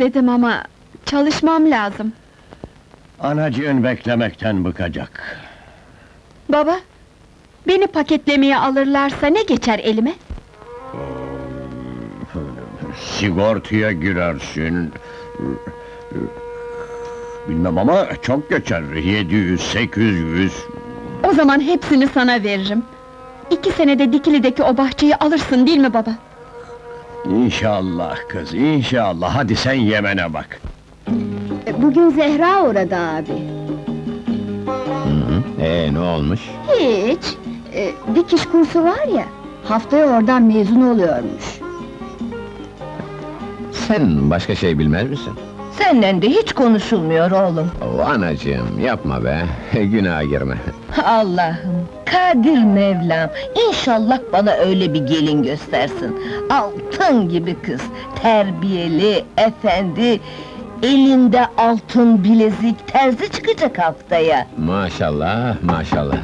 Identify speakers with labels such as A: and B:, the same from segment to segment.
A: dedim ama çalışmam lazım.
B: Anacığın beklemekten bıkacak.
A: Baba, beni paketlemeye alırlarsa ne geçer elime?
B: Sigortaya girersin. Bilmem ama çok geçer. 700, 800.
A: O zaman hepsini sana veririm. İki senede Dikili'deki o bahçeyi alırsın değil mi baba?
B: İnşallah kız, inşallah. Hadi sen Yemen'e bak.
C: Bugün Zehra orada abi.
B: Ee, ne olmuş?
C: Hiç. Ee, dikiş kursu var ya, haftaya oradan mezun oluyormuş.
D: Sen başka şey bilmez misin?
E: Senden de hiç konuşulmuyor oğlum.
D: O anacığım yapma be, günaha girme.
E: Allah'ım, Kadir Mevlam, inşallah bana öyle bir gelin göstersin. Altın gibi kız, terbiyeli, efendi, elinde altın bilezik, terzi çıkacak haftaya.
D: Maşallah, maşallah.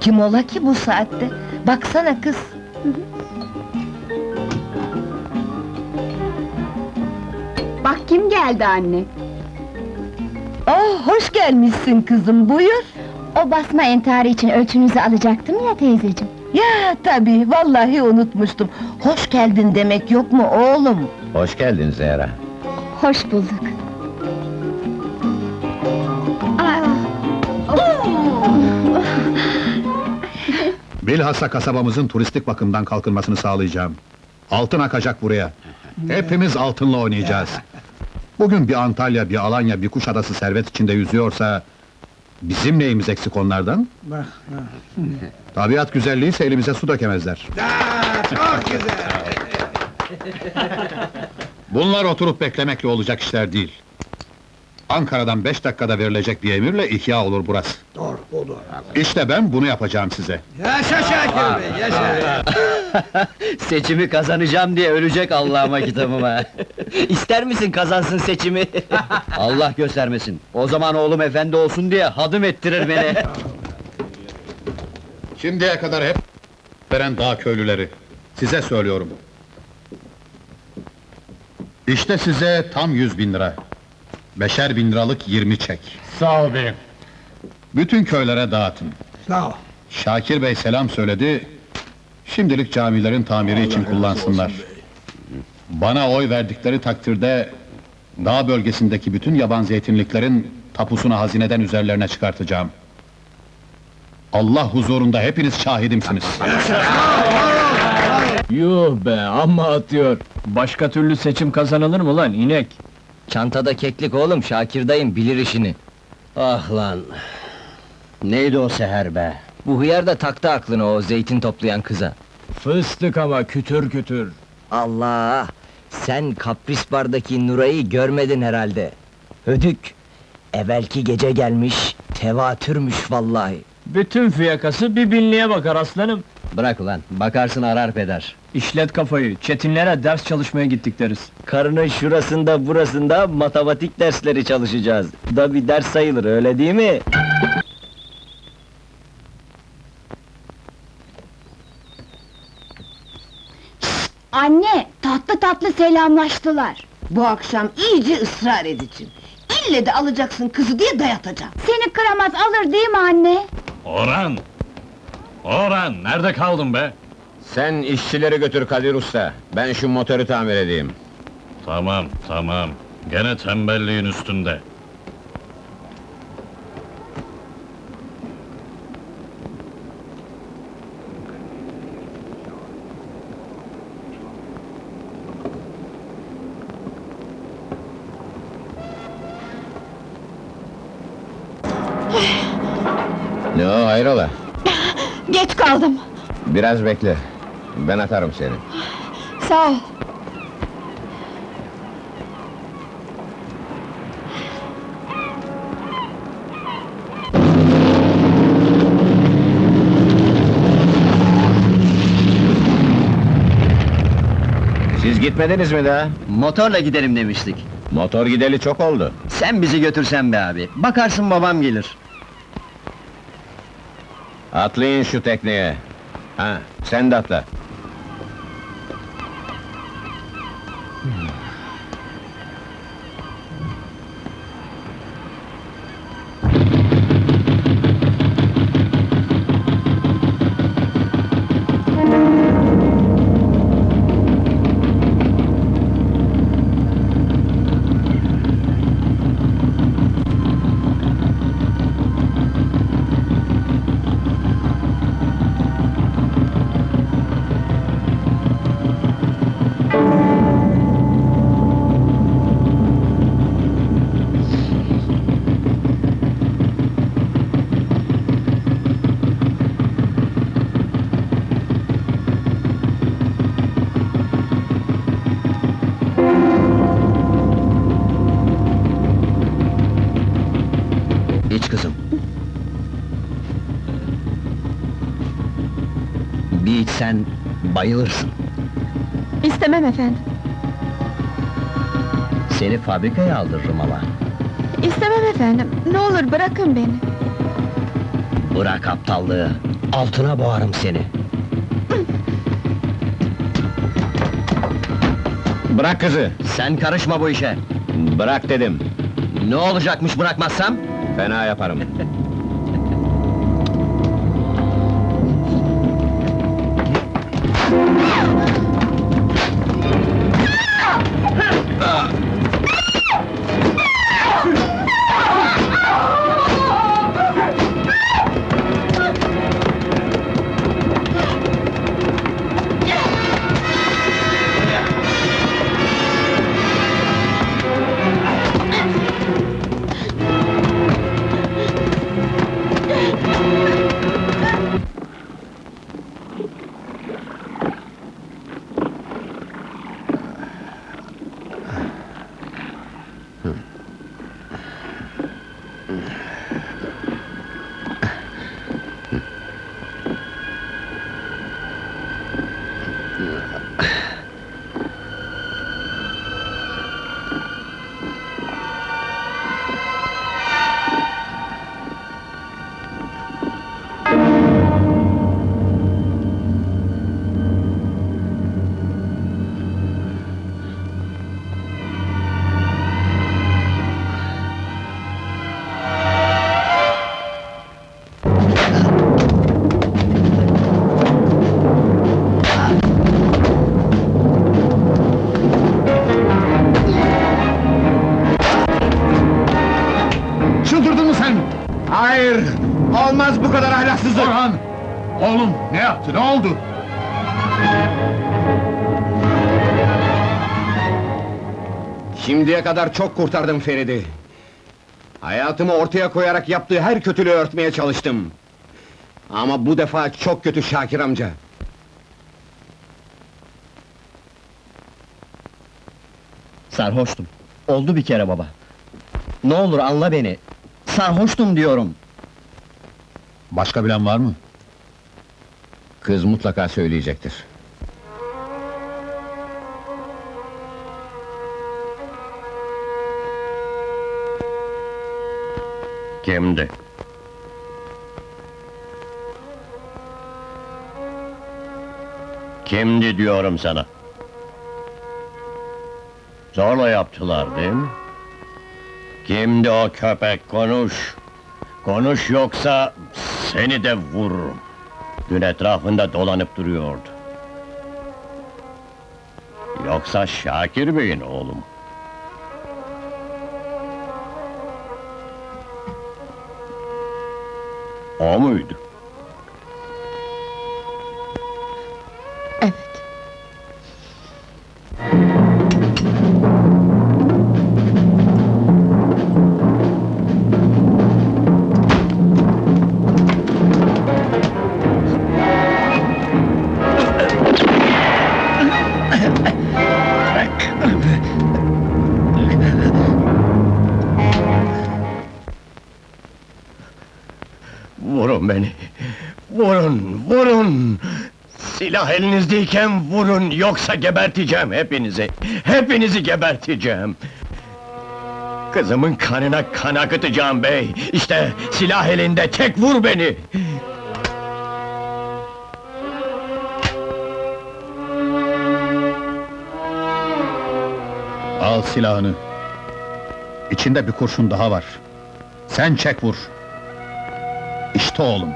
E: Kim ola ki bu saatte? Baksana kız.
C: Bak kim geldi anne.
E: Oh, hoş gelmişsin kızım, buyur.
C: O basma entarı için ölçünüzü alacaktım ya teyzeciğim.
E: Ya tabii, vallahi unutmuştum. Hoş geldin demek yok mu oğlum?
D: Hoş geldin Zehra.
C: Hoş bulduk.
F: Bilhassa kasabamızın turistik bakımdan kalkınmasını sağlayacağım. Altın akacak buraya. Hepimiz altınla oynayacağız. Bugün bir Antalya, bir Alanya, bir Kuşadası servet içinde yüzüyorsa... ...bizim neyimiz eksik onlardan? Tabiat güzelliğiyse elimize su dökemezler. Bunlar oturup beklemekle olacak işler değil. Ankara'dan beş dakikada verilecek bir emirle ihya olur burası. Doğru, doğru. İşte ben bunu yapacağım size.
G: Seçimi kazanacağım diye ölecek Allah'ıma kitabıma. İster misin kazansın seçimi? Allah göstermesin. O zaman oğlum efendi olsun diye hadım ettirir beni.
F: Şimdiye kadar hep veren dağ köylüleri. Size söylüyorum. İşte size tam yüz bin lira. Beşer bin liralık yirmi çek.
B: Sağ ol beyim.
F: Bütün köylere dağıtın. Sağ ol. Şakir bey selam söyledi. Şimdilik camilerin tamiri için kullansınlar. Bana oy verdikleri takdirde... ...dağ bölgesindeki bütün yaban zeytinliklerin... ...tapusunu hazineden üzerlerine çıkartacağım. Allah huzurunda hepiniz şahidimsiniz.
H: Yuh be, amma atıyor. Başka türlü seçim kazanılır mı lan inek?
G: Çantada keklik oğlum, Şakir dayım bilir işini.
B: Ah lan! Neydi o seher be?
G: Bu hıyar da taktı aklını o zeytin toplayan kıza.
H: Fıstık ama kütür kütür.
G: Allah! Sen kapris bardaki Nuray'ı görmedin herhalde. Hödük! Evvelki gece gelmiş, tevatürmüş vallahi.
H: Bütün fiyakası bir binliğe bakar aslanım.
G: Bırak ulan, bakarsın arar peder.
H: İşlet kafayı, çetinlere ders çalışmaya gittik deriz.
G: Karının şurasında burasında matematik dersleri çalışacağız. Da bir ders sayılır öyle değil mi?
C: Anne, tatlı tatlı selamlaştılar.
E: Bu akşam iyice ısrar edeceğim. İlle de alacaksın kızı diye dayatacağım.
C: Seni kıramaz alır değil mi anne?
H: Orhan! Orhan, nerede kaldın be?
D: Sen işçileri götür Kadir Usta, ben şu motoru tamir edeyim.
H: Tamam, tamam. Gene tembelliğin üstünde.
D: Ne o, hayrola?
A: Geç kaldım.
D: Biraz bekle, ben atarım seni.
A: Sağ ol.
D: Siz gitmediniz mi daha?
G: Motorla gidelim demiştik.
D: Motor gideli çok oldu.
G: Sen bizi götürsen be abi. Bakarsın babam gelir.
D: Atlayın şu tekneye. Ha, sen de atla.
G: İçsen bayılırsın.
A: İstemem efendim.
G: Seni fabrikaya aldırırım ama.
A: İstemem efendim. Ne olur bırakın beni.
G: Bırak aptallığı. Altına boğarım seni.
D: Bırak kızı!
G: Sen karışma bu işe.
D: Bırak dedim!
G: Ne olacakmış bırakmazsam?
D: Fena yaparım.
F: Uh.
D: Hayır! Olmaz bu kadar ahlaksızlık!
F: Orhan! Oğlum ne yaptı, ne oldu?
D: Şimdiye kadar çok kurtardım Ferid'i. Hayatımı ortaya koyarak yaptığı her kötülüğü örtmeye çalıştım. Ama bu defa çok kötü Şakir amca.
G: Sarhoştum. Oldu bir kere baba. Ne olur anla beni. Sarhoştum diyorum.
F: Başka bilen var mı?
D: Kız mutlaka söyleyecektir.
B: Kimdi? Kimdi diyorum sana? Zorla yaptılar değil mi? Kimdi o köpek konuş! Konuş yoksa seni de vururum. Dün etrafında dolanıp duruyordu. Yoksa Şakir Bey'in oğlu mu? O muydu? Vurun beni! Vurun, vurun! Silah elinizdeyken vurun, yoksa geberteceğim hepinizi! Hepinizi geberteceğim! Kızımın kanına kan akıtacağım bey! İşte silah elinde, çek vur beni!
F: Al silahını. İçinde bir kurşun daha var. Sen çek vur. İşte oğlum.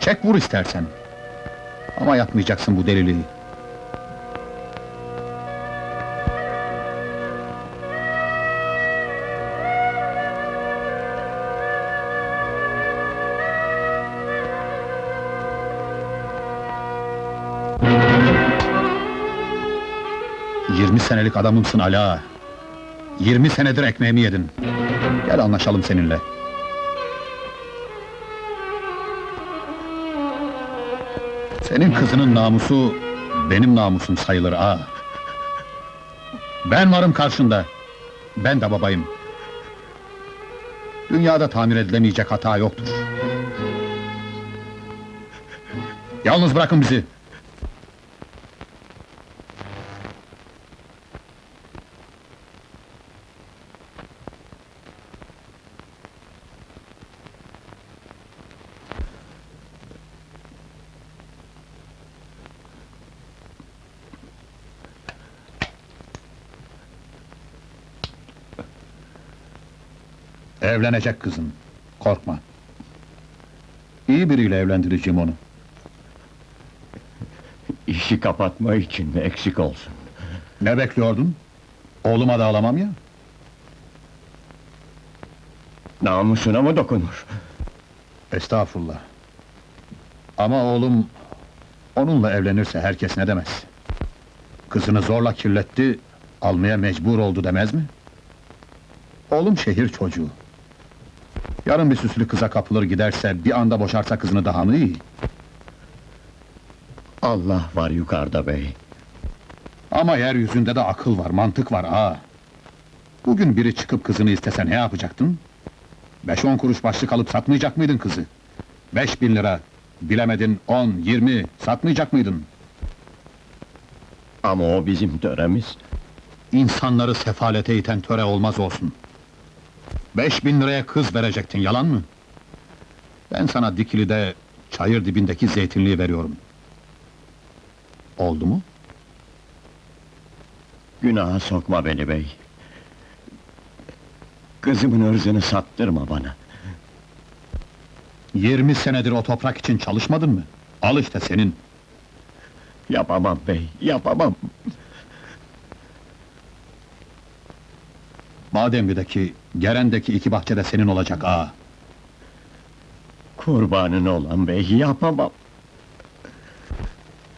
F: Çek vur istersen. Ama yapmayacaksın bu deliliği. Yirmi senelik adamımsın Ala. Yirmi senedir ekmeğimi yedin. Gel anlaşalım seninle. Senin kızının namusu benim namusum sayılır ha. Ben varım karşında. Ben de babayım. Dünyada tamir edilemeyecek hata yoktur. Yalnız bırakın bizi. Evlenecek kızım. Korkma. İyi biriyle evlendireceğim onu.
B: İşi kapatma için eksik olsun.
F: Ne bekliyordun? Oğluma da alamam ya.
B: Namusuna mı dokunur?
F: Estağfurullah. Ama oğlum onunla evlenirse herkes ne demez? Kızını zorla kirletti, almaya mecbur oldu demez mi? Oğlum şehir çocuğu. Yarın bir süslü kıza kapılır giderse bir anda boşarsa kızını daha mı iyi?
B: Allah var yukarıda bey.
F: Ama yeryüzünde de akıl var, mantık var ha. Bugün biri çıkıp kızını istese ne yapacaktın? Beş on kuruş başlık alıp satmayacak mıydın kızı? Beş bin lira, bilemedin on, yirmi, satmayacak mıydın?
B: Ama o bizim töremiz.
F: İnsanları sefalete iten töre olmaz olsun. Beş bin liraya kız verecektin, yalan mı? Ben sana Dikili'de, çayır dibindeki zeytinliği veriyorum. Oldu mu?
B: Günaha sokma beni bey. Kızımın ırzını sattırma bana.
F: Yirmi senedir o toprak için çalışmadın mı? Al işte senin.
B: Yapamam bey, yapamam.
F: Bademli'deki, Geren'deki iki bahçe de senin olacak ağa.
B: Kurbanın olan bey, yapamam.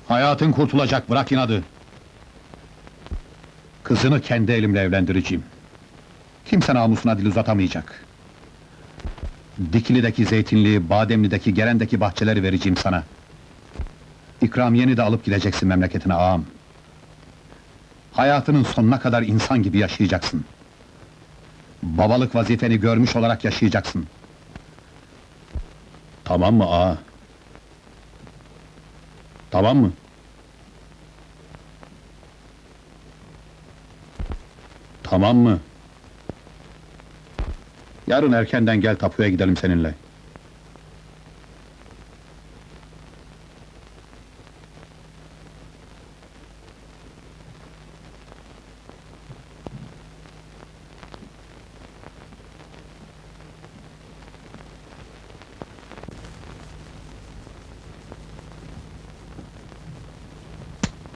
F: Hayatın kurtulacak, bırak inadı. Kızını kendi elimle evlendireceğim. Kimse namusuna dil uzatamayacak. Dikili'deki zeytinliği, Bademli'deki, Geren'deki bahçeleri vereceğim sana. İkramiyeni de alıp gideceksin memleketine ağam. Hayatının sonuna kadar insan gibi yaşayacaksın. Babalık vazifeni görmüş olarak yaşayacaksın. Tamam mı ağa? Tamam mı? Tamam mı? Yarın erkenden gel tapuya gidelim seninle.